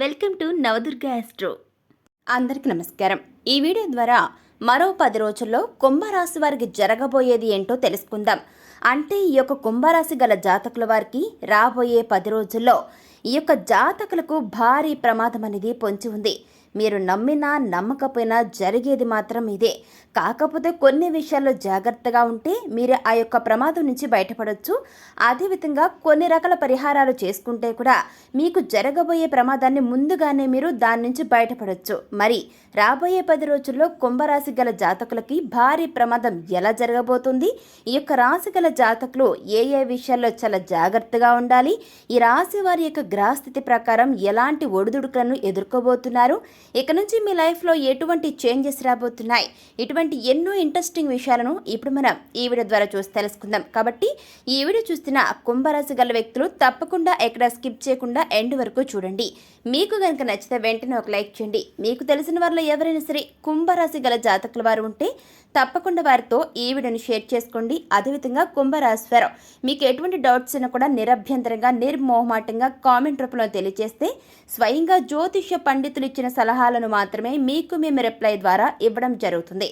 Welcome to Navadurga astro అందరికీ నమస్కారం. ఈ వీడియో ద్వారా మరో పది రోజుల్లో కుంభరాశి వారికి జరగబోయేది ఏంటో తెలుసుకుందాం. అంటే ఈ యొక్క కుంభరాశి గల జాతకుల వారికి రాబోయే పది రోజుల్లో ఈ యొక్క జాతకులకు భారీ ప్రమాదం అనేది పొంచి ఉంది. మీరు నమ్మినా నమ్మకపోయినా జరిగేది మాత్రం ఇదే. కాకపోతే కొన్ని విషయాల్లో జాగ్రత్తగా ఉంటే మీరు ఆ యొక్క ప్రమాదం నుంచి బయటపడవచ్చు అదేవిధంగా కొన్ని రకాల పరిహారాలు చేసుకుంటే కూడా మీకు జరగబోయే ప్రమాదాన్ని ముందుగానే మీరు దాని నుంచి బయటపడవచ్చు మరి రాబోయే పది రోజుల్లో కుంభరాశి గల జాతకులకి భారీ ప్రమాదం ఎలా జరగబోతుంది? ఈ యొక్క రాశి గల జాతకులు ఏ ఏ విషయాల్లో చాలా జాగ్రత్తగా ఉండాలి? ఈ రాశి వారి యొక్క గ్రహస్థితి ప్రకారం ఎలాంటి ఒడిదుడుకులను ఎదుర్కోబోతున్నారు? ఇక నుంచి మీ లైఫ్లో ఎటువంటి చేంజెస్ రాబోతున్నాయి? ఇటువంటి ఎన్నో ఇంట్రెస్టింగ్ విషయాలను ఇప్పుడు మనం ఈ వీడియో ద్వారా చూసి తెలుసుకుందాం. కాబట్టి ఈ వీడియో చూస్తున్న కుంభరాశి గల వ్యక్తులు తప్పకుండా ఎక్కడ స్కిప్ చేయకుండా ఎండ్ వరకు చూడండి. మీకు కనుక నచ్చితే వెంటనే ఒక లైక్ చేయండి. మీకు తెలిసిన వారిలో ఎవరైనా సరే కుంభరాశి గల జాతకుల వారు ఉంటే తప్పకుండా వారితో ఈ వీడియోని షేర్ చేసుకోండి. అదేవిధంగా కుంభరాశి వారు మీకు ఎటువంటి డౌట్స్ అయినా కూడా నిరభ్యంతరంగా నిర్మోహమాటంగా కామెంట్ రూపంలో తెలియజేస్తే స్వయంగా జ్యోతిష్య పండితులు ఇచ్చిన సలహాలను మాత్రమే మీకు మేము రిప్లై ద్వారా ఇవ్వడం జరుగుతుంది.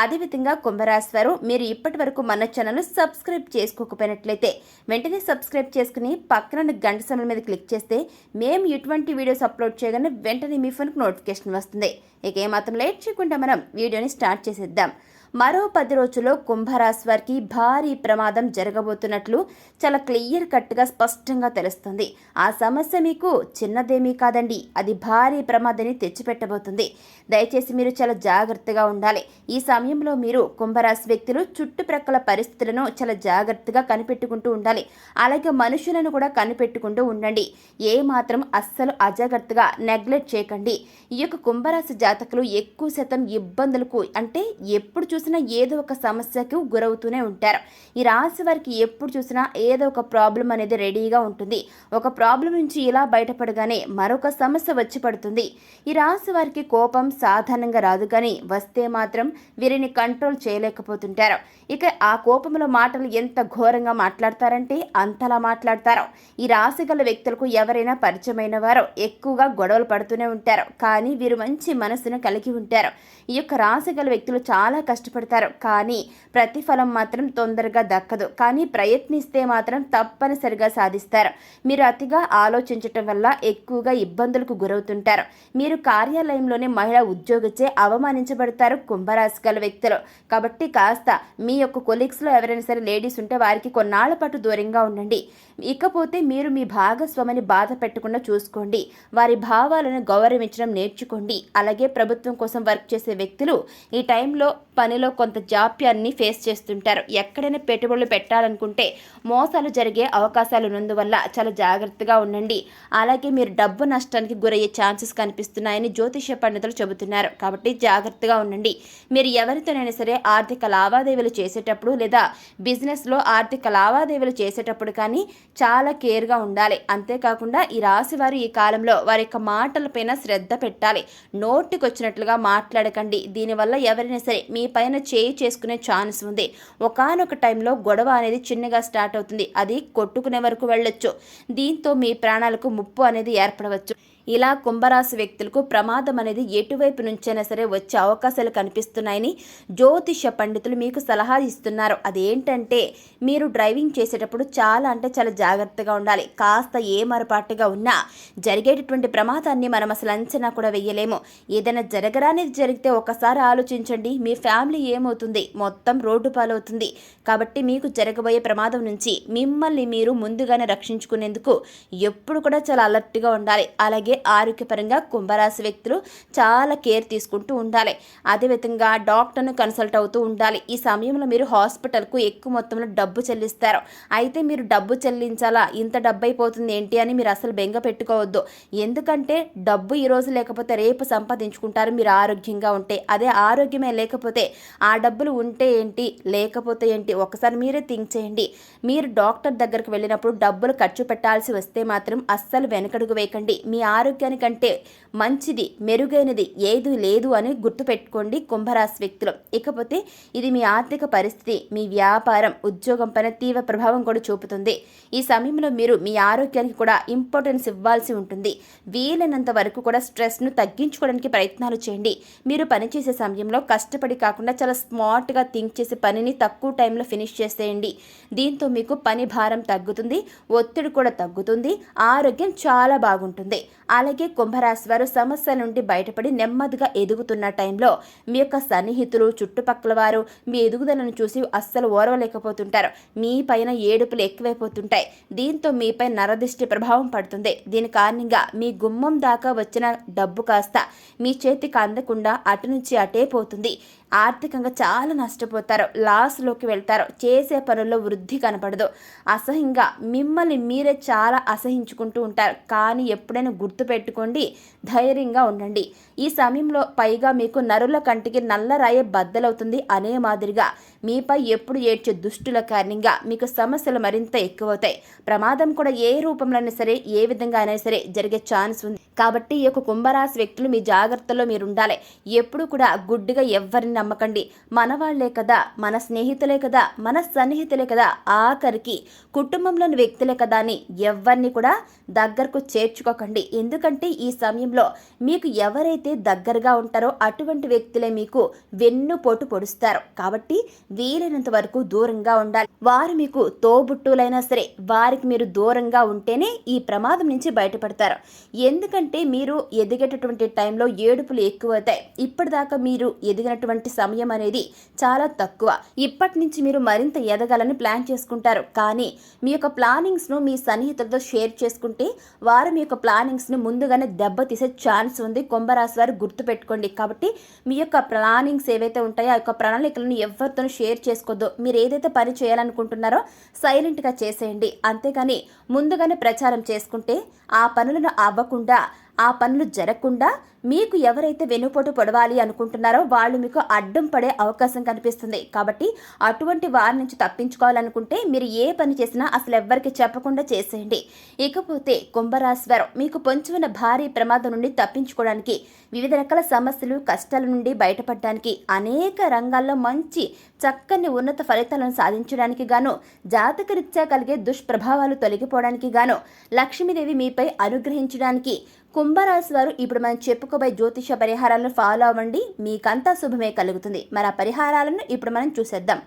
అదేవిధంగా కుంభరాశి వారు మీరు ఇప్పటి వరకు మన ఛానల్ను సబ్స్క్రైబ్ చేసుకోకపోయినట్లయితే వెంటనే సబ్స్క్రైబ్ చేసుకుని పక్కన గంట సమయం మీద క్లిక్ చేస్తే మేము ఎటువంటి వీడియోస్ అప్లోడ్ చేయగానే వెంటనే మీ ఫోన్కు నోటిఫికేషన్ వస్తుంది. ఇక ఏమాత్రం లేట్ చేయకుండా మనం వీడియోని స్టార్ట్ చేసేద్దాం. మరో పది రోజుల్లో కుంభరాశి వారికి భారీ ప్రమాదం జరగబోతున్నట్లు చాలా క్లియర్ కట్గా స్పష్టంగా తెలుస్తుంది. ఆ సమస్య మీకు చిన్నదేమీ కాదండి. అది భారీ ప్రమాదాన్ని తెచ్చిపెట్టబోతుంది. దయచేసి మీరు చాలా జాగ్రత్తగా ఉండాలి. ఈ సమయంలో మీరు కుంభరాశి వ్యక్తులు చుట్టుప్రక్కల పరిస్థితులను చాలా జాగ్రత్తగా కనిపెట్టుకుంటూ ఉండాలి. అలాగే మనుషులను కూడా కనిపెట్టుకుంటూ ఉండండి. ఏ మాత్రం అస్సలు అజాగ్రత్తగా నెగ్లెక్ట్ చేయకండి. ఈ యొక్క కుంభరాశి జాతకులు ఎక్కువ శాతం ఇబ్బందులకు అంటే ఎప్పుడు చూసినా ఏదో ఒక సమస్యకు గురవుతూనే ఉంటారు. ఈ రాశి వారికి ఎప్పుడు చూసినా ఏదో ఒక ప్రాబ్లం అనేది రెడీగా ఉంటుంది. ఒక ప్రాబ్లం నుంచి ఇలా బయటపడగానే మరొక సమస్య వచ్చి పడుతుంది. ఈ రాశి వారికి కోపం సాధారణంగా రాదు కానీ వస్తే మాత్రం వీరిని కంట్రోల్ చేయలేకపోతుంటారు. ఇక ఆ కోపంలో మాటలు ఎంత ఘోరంగా మాట్లాడతారంటే అంతలా మాట్లాడతారు. ఈ రాశి గల వ్యక్తులకు ఎవరైనా పరిచయమైన వారు ఎక్కువగా గొడవలు పడుతూనే ఉంటారు. కానీ వీరు మంచి మనసును కలిగి ఉంటారు. ఈ యొక్క రాశి గల వ్యక్తులు చాలా కష్టం కష్టపడతారు కానీ ప్రతిఫలం మాత్రం తొందరగా దక్కదు. కానీ ప్రయత్నిస్తే మాత్రం తప్పనిసరిగా సాధిస్తారు. మీరు అతిగా ఆలోచించటం వల్ల ఎక్కువగా ఇబ్బందులకు గురవుతుంటారు. మీరు కార్యాలయంలోనే మహిళా ఉద్యోగిచే అవమానించబడతారు కుంభరాశి గల వ్యక్తులు. కాబట్టి కాస్త మీ యొక్క కొలీగ్స్లో ఎవరైనా సరే లేడీస్ ఉంటే వారికి కొన్నాళ్ళ పాటు దూరంగా ఉండండి. ఇకపోతే మీరు మీ భాగస్వామిని బాధ పెట్టకుండా చూసుకోండి. వారి భావాలను గౌరవించడం నేర్చుకోండి. అలాగే ప్రభుత్వం కోసం వర్క్ చేసే వ్యక్తులు ఈ టైంలో పనిలో కొంత జాప్యాన్ని ఫేస్ చేస్తుంటారు. ఎక్కడైనా పెట్టుబడులు పెట్టాలనుకుంటే మోసాలు జరిగే అవకాశాలు ఉన్నందువల్ల చాలా జాగ్రత్తగా ఉండండి. అలాగే మీరు డబ్బు నష్టానికి గురయ్యే ఛాన్సెస్ కనిపిస్తున్నాయని జ్యోతిష పండితులు చెబుతున్నారు. కాబట్టి జాగ్రత్తగా ఉండండి. మీరు ఎవరితోనైనా సరే ఆర్థిక లావాదేవీలు చేసేటప్పుడు లేదా బిజినెస్లో ఆర్థిక లావాదేవీలు చేసేటప్పుడు కానీ చాలా కేర్గా ఉండాలి. అంతేకాకుండా ఈ రాశి వారు ఈ కాలంలో వారి యొక్క మాటలపైన శ్రద్ధ పెట్టాలి. నోటికొచ్చినట్లుగా మాట్లాడకండి. దీనివల్ల ఎవరైనా సరే మీ పైన చేయి చేసుకునే ఛాన్స్ ఉంది. ఒకనొక టైంలో గొడవ అనేది చిన్నగా స్టార్ట్ అవుతుంది. అది కొట్టుకునే వరకు వెళ్ళొచ్చు. దీంతో మీ ప్రాణాలకు ముప్పు అనేది ఏర్పడవచ్చు. ఇలా కుంభరాశి వ్యక్తులకు ప్రమాదం అనేది ఎటువైపు నుంచైనా సరే వచ్చే అవకాశాలు కనిపిస్తున్నాయని జ్యోతిష పండితులు మీకు సలహా ఇస్తున్నారు. అదేంటంటే మీరు డ్రైవింగ్ చేసేటప్పుడు చాలా అంటే చాలా జాగ్రత్తగా ఉండాలి. కాస్త ఏ మరపాటుగా ఉన్నా జరిగేటటువంటి ప్రమాదాన్ని మనం అసలు అంచనా కూడా వెయ్యలేము. ఏదైనా జరగరానిది జరిగితే ఒకసారి ఆలోచించండి. మీ ఫ్యామిలీ ఏమవుతుంది? మొత్తం రోడ్డు పాలవుతుంది. కాబట్టి మీకు జరగబోయే ప్రమాదం నుంచి మిమ్మల్ని మీరు ముందుగానే రక్షించుకునేందుకు ఎప్పుడు కూడా చాలా అలర్ట్గా ఉండాలి. అలాగే ఆరోగ్యపరంగా కుంభరాశి వ్యక్తులు చాలా కేర్ తీసుకుంటూ ఉండాలి. అదేవిధంగా డాక్టర్ను కన్సల్ట్ అవుతూ ఉండాలి. ఈ సమయంలో మీరు హాస్పిటల్కు ఎక్కువ మొత్తంలో డబ్బు చెల్లిస్తారు. అయితే మీరు డబ్బు చెల్లించాలా? ఇంత డబ్బు అయిపోతుంది ఏంటి అని మీరు అసలు బెంగ పెట్టుకోవద్దు. ఎందుకంటే డబ్బు ఈరోజు లేకపోతే రేపు సంపాదించుకుంటారు. మీరు ఆరోగ్యంగా ఉంటే అదే ఆరోగ్యమే లేకపోతే ఆ డబ్బులు ఉంటే ఏంటి? లేకపోతే ఏంటి? ఒకసారి మీరే థింక్ చేయండి. మీరు డాక్టర్ దగ్గరకు వెళ్ళినప్పుడు డబ్బులు ఖర్చు పెట్టాల్సి వస్తే మాత్రం అస్సలు వెనకడుగు వేయకండి. మీ ఆరోగ్యానికంటే మంచిది మెరుగైనది ఏది లేదు అని గుర్తుపెట్టుకోండి కుంభరాశి వ్యక్తులు. ఇకపోతే ఇది మీ ఆర్థిక పరిస్థితి మీ వ్యాపారం ఉద్యోగం పైన తీవ్ర ప్రభావం కూడా చూపుతుంది. ఈ సమయంలో మీరు మీ ఆరోగ్యానికి కూడా ఇంపార్టెన్స్ ఇవ్వాల్సి ఉంటుంది. వీలైనంత వరకు కూడా స్ట్రెస్ను తగ్గించుకోవడానికి ప్రయత్నాలు చేయండి. మీరు పనిచేసే సమయంలో కష్టపడి కాకుండా చాలా స్మార్ట్గా థింక్ చేసే పనిని తక్కువ టైంలో ఫినిష్ చేసేయండి. దీంతో మీకు పని భారం తగ్గుతుంది ఒత్తిడి కూడా తగ్గుతుంది ఆరోగ్యం చాలా బాగుంటుంది. అలాగే కుంభరాశి వారు సమస్యల నుండి బయటపడి నెమ్మదిగా ఎదుగుతున్న టైంలో మీ యొక్క సన్నిహితులు చుట్టుపక్కల వారు మీ ఎదుగుదలను చూసి అస్సలు ఓర్వలేకపోతుంటారు. మీ పైన ఏడుపులు ఎక్కువైపోతుంటాయి. దీంతో మీపై నరదిష్టి ప్రభావం పడుతుంది. దీని కారణంగా మీ గుమ్మం దాకా వచ్చిన డబ్బు కాస్త మీ చేతికి అందకుండా అటు నుంచి అటే పోతుంది. ఆర్థికంగా చాలా నష్టపోతారు. లాస్లోకి వెళ్తారు. చేసే పనుల్లో వృద్ధి కనపడదు. అసహ్యంగా మిమ్మల్ని మీరే చాలా అసహించుకుంటూ ఉంటారు. కానీ ఎప్పుడైనా గుర్తుపెట్టుకోండి ధైర్యంగా ఉండండి. ఈ సమయంలో పైగా మీకు నరుల కంటికి నల్లరాయే బద్దలవుతుంది అనే మాదిరిగా. మీపై ఎప్పుడు ఏడ్చే దుష్టుల కారణంగా మీకు సమస్యలు మరింత ఎక్కువవుతాయి. ప్రమాదం కూడా ఏ రూపంలోనే సరే ఏ విధంగా అయినా సరే జరిగే ఛాన్స్ ఉంది. కాబట్టి ఈ యొక్క కుంభరాశి వ్యక్తులు మీ జాగ్రత్తలో మీరు ఉండాలి ఎప్పుడు కూడా గుడ్డుగా ఎవరిని నమ్మకండి. మన వాళ్ళే కదా మన స్నేహితులే కదా మన సన్నిహితులే కదా ఆఖరికి కుటుంబంలోని వ్యక్తులే కదా అని ఎవరిని కూడా దగ్గరకు చేర్చుకోకండి. ఎందుకంటే ఈ సమయంలో మీకు ఎవరైతే దగ్గరగా ఉంటారో అటువంటి వ్యక్తులే మీకు వెన్నుపోటు పొడుస్తారు. కాబట్టి వీలైనంత వరకు దూరంగా ఉండాలి. వారు మీకు తోబుట్టులైనా సరే వారికి మీరు దూరంగా ఉంటేనే ఈ ప్రమాదం నుంచి బయటపడతారు. ఎందుకంటే మీరు ఎదిగేటటువంటి టైంలో ఏడుపులు ఎక్కువ అవుతాయి ఇప్పటిదాకా మీరు ఎదిగినటువంటి సమయం అనేది చాలా తక్కువ. ఇప్పటి నుంచి మీరు మరింత ఎదగాలని ప్లాన్ చేసుకుంటారు. కానీ మీ యొక్క ప్లానింగ్స్ను మీ సన్నిహితులతో షేర్ చేసుకుంటే వారు మీ యొక్క ప్లానింగ్స్ని ముందుగానే దెబ్బతీసే ఛాన్స్ ఉంది. కుంభరాశి వారు గుర్తుపెట్టుకోండి. కాబట్టి మీ యొక్క ప్లానింగ్స్ ఏవైతే ఉంటాయో ఆ యొక్క ప్రణాళికలను ఎవరితోనూ షేర్ చేసుకోవద్దు మీరు ఏదైతే పని చేయాలనుకుంటున్నారో సైలెంట్గా చేసేయండి. అంతేగాని ముందుగానే ప్రచారం చేసుకుంటే ఆ పనులను అవ్వకుండా ఆ పనులు జరగకుండా మీకు ఎవరైతే వెనుపోటు పొడవాలి అనుకుంటున్నారో వాళ్ళు మీకు అడ్డం పడే అవకాశం కనిపిస్తుంది. కాబట్టి అటువంటి వారి నుంచి తప్పించుకోవాలనుకుంటే మీరు ఏ పని చేసినా అసలు ఎవ్వరికి చెప్పకుండా చేసేయండి. ఇకపోతే కుంభరాశి వారు మీకు పొంచి ఉన్న భారీ ప్రమాదం నుండి తప్పించుకోవడానికి వివిధ రకాల సమస్యలు కష్టాల నుండి బయటపడడానికి అనేక రంగాల్లో మంచి చక్కని ఉన్నత ఫలితాలను సాధించడానికి గాను జాతకరీత్యా కలిగే దుష్ప్రభావాలు తొలగిపోవడానికి గాను లక్ష్మీదేవి మీపై అనుగ్రహించడానికి కుంభరాశి వారు ఇప్పుడు మనం చెప్పుకోబోయే జ్యోతిష పరిహారాలను ఫాలో అవ్వండి. మీకంతా శుభమే కలుగుతుంది. మరి ఆ పరిహారాలను ఇప్పుడు మనం చూసేద్దాం.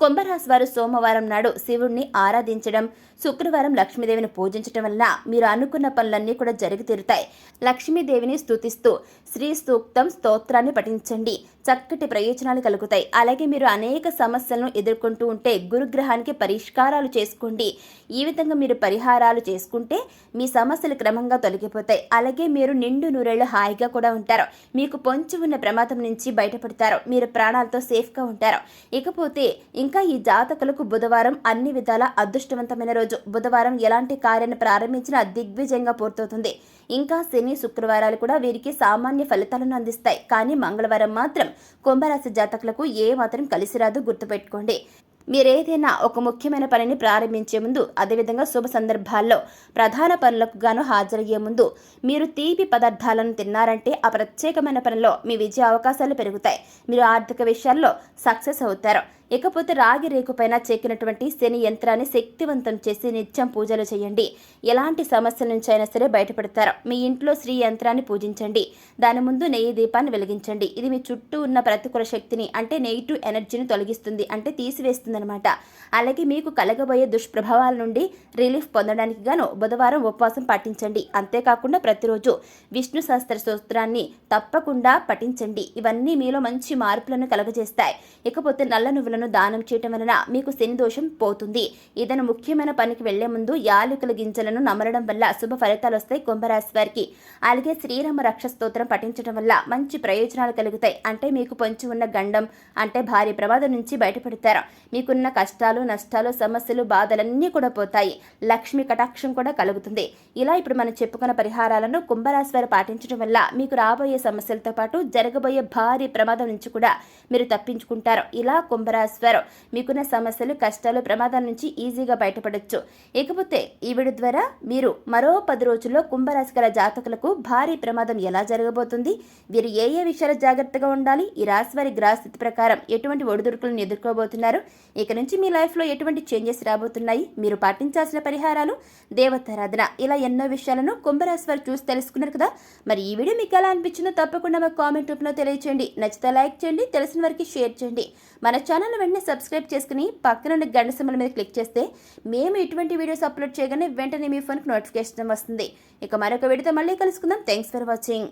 కుంభరాశి వారు సోమవారం నాడు శివుణ్ణి ఆరాధించడం శుక్రవారం లక్ష్మీదేవిని పూజించడం వలన మీరు అనుకున్న పనులన్నీ కూడా జరిగి తీరుతాయి. లక్ష్మీదేవిని స్థుతిస్తూ శ్రీ సూక్తం స్తోత్రాన్ని పఠించండి. చక్కటి ప్రయోజనాలు కలుగుతాయి. అలాగే మీరు అనేక సమస్యలను ఎదుర్కొంటూ ఉంటే గురుగ్రహానికి పరిష్కారాలు చేసుకోండి. ఈ విధంగా మీరు పరిహారాలు చేసుకుంటే మీ సమస్యలు క్రమంగా తొలగిపోతాయి. అలాగే మీరు నిండు నూరేళ్ళు హాయిగా కూడా ఉంటారు. మీకు పొంచి ఉన్న ప్రమాదం నుంచి బయటపడతారు. మీరు ప్రాణాలతో సేఫ్గా ఉంటారు. ఇకపోతే ఇంకా ఈ జాతకులకు బుధవారం అన్ని విధాల అదృష్టవంతమైన రోజు. బుధవారం ఎలాంటి కార్యాన్ని ప్రారంభించినా దిగ్విజయంగా పూర్తవుతుంది. ఇంకా శని శుక్రవారాలు కూడా వీరికి సామాన్య ఫలితాలను అందిస్తాయి. కానీ మంగళవారం మాత్రం కుంభరాశి జాతకులకు ఏ మాత్రం కలిసి రాదు గుర్తుపెట్టుకోండి. మీరేదైనా ఒక ముఖ్యమైన పనిని ప్రారంభించే ముందు అదేవిధంగా శుభ సందర్భాల్లో ప్రధాన పనులకు గాను హాజరయ్యే ముందు మీరు తీపి పదార్థాలను తిన్నారంటే ఆ ప్రత్యేకమైన పనిలో మీ విజయ అవకాశాలు పెరుగుతాయి. మీరు ఆర్థిక విషయాల్లో సక్సెస్ అవుతారు. ఇకపోతే రాగి రేకుపైన చెక్కినటువంటి శని యంత్రాన్ని శక్తివంతం చేసి నిత్యం పూజలు చేయండి. ఎలాంటి సమస్యల నుంచి అయినా సరే బయటపడతారు. మీ ఇంట్లో శ్రీ యంత్రాన్ని పూజించండి. దాని ముందు నెయ్యి దీపాన్ని వెలిగించండి. ఇది మీ చుట్టూ ఉన్న ప్రతికూల శక్తిని అంటే నెగిటివ్ ఎనర్జీని తొలగిస్తుంది అంటే తీసివేస్తుంది అనమాట అలాగే మీకు కలగబోయే దుష్ప్రభావాల నుండి రిలీఫ్ పొందడానికి గాను బుధవారం ఉపవాసం పాటించండి. అంతేకాకుండా ప్రతిరోజు విష్ణు సహస్ర స్తోత్రాన్ని తప్పకుండా పఠించండి. ఇవన్నీ మీలో మంచి మార్పులను కలగజేస్తాయి. ఇకపోతే నల్ల నువ్వులను దానం చేయటం వలన మీకు శని దోషం పోతుంది. ఏదైనా ముఖ్యమైన పనికి వెళ్ళే ముందు యాలకుల గింజలను నమలడం వల్ల శుభ ఫలితాలు వస్తాయి కుంభరాశి వారికి. అలాగే శ్రీరామ రక్ష స్తోత్రం పఠించడం వల్ల మంచి ప్రయోజనాలు కలుగుతాయి. అంటే మీకు పొంచి ఉన్న గండం అంటే భారీ ప్రమాదం నుంచి బయటపడతారు. మీకున్న కష్టాలు నష్టాలు సమస్యలు బాధలన్నీ కూడా పోతాయి. లక్ష్మి కటాక్షం కూడా కలుగుతుంది. ఇలా ఇప్పుడు మనం చెప్పుకున్న పరిహారాలను కుంభరాశి వారు పాటించడం వల్ల మీకు రాబోయే సమస్యలతో పాటు జరగబోయే భారీ ప్రమాదం నుంచి కూడా మీరు తప్పించుకుంటారు. ఇలా కుంభరాశి కుంభరాశి మీకున్న సమస్యలు కష్టాలు ప్రమాదాల నుంచి ఈజీగా బయటపడవచ్చు ఇకపోతే ఈ వీడియో ద్వారా మీరు మరో పది రోజుల్లో కుంభరాశి గల జాతకులకు భారీ ప్రమాదం ఎలా జరగబోతుంది? వీరు ఏ ఏ విషయాలు జాగ్రత్తగా ఉండాలి? ఈ రాశి వారి గ్రహస్థితి ప్రకారం ఎటువంటి ఒడిదుడుకులను ఎదుర్కోబోతున్నారు? ఇక నుంచి మీ లైఫ్లో ఎటువంటి చేంజెస్ రాబోతున్నాయి? మీరు పాటించాల్సిన పరిహారాలు దేవతారాధన ఇలా ఎన్నో విషయాలను కుంభరాశి వారు చూసి తెలుసుకున్నారు కదా? మరి ఈ వీడియో మీకు ఎలా అనిపించిందో తప్పకుండా మాకు కామెంట్ రూపంలో తెలియచేయండి. నచ్చితే లైక్ చేయండి తెలిసిన వారికి షేర్ చేయండి. మన ఛానల్ వెంటనే సబ్స్క్రైబ్ చేసుకుని పక్కన ఉన్న గంట సింబల్ మీద క్లిక్ చేస్తే మేము ఇటువంటి వీడియోస్ అప్లోడ్ చేయగానే వెంటనే మీ ఫోన్కి నోటిఫికేషన్ వస్తుంది. ఇక మరొక వీడియోతో మళ్ళీ కలుసుకుందాం. Thanks for watching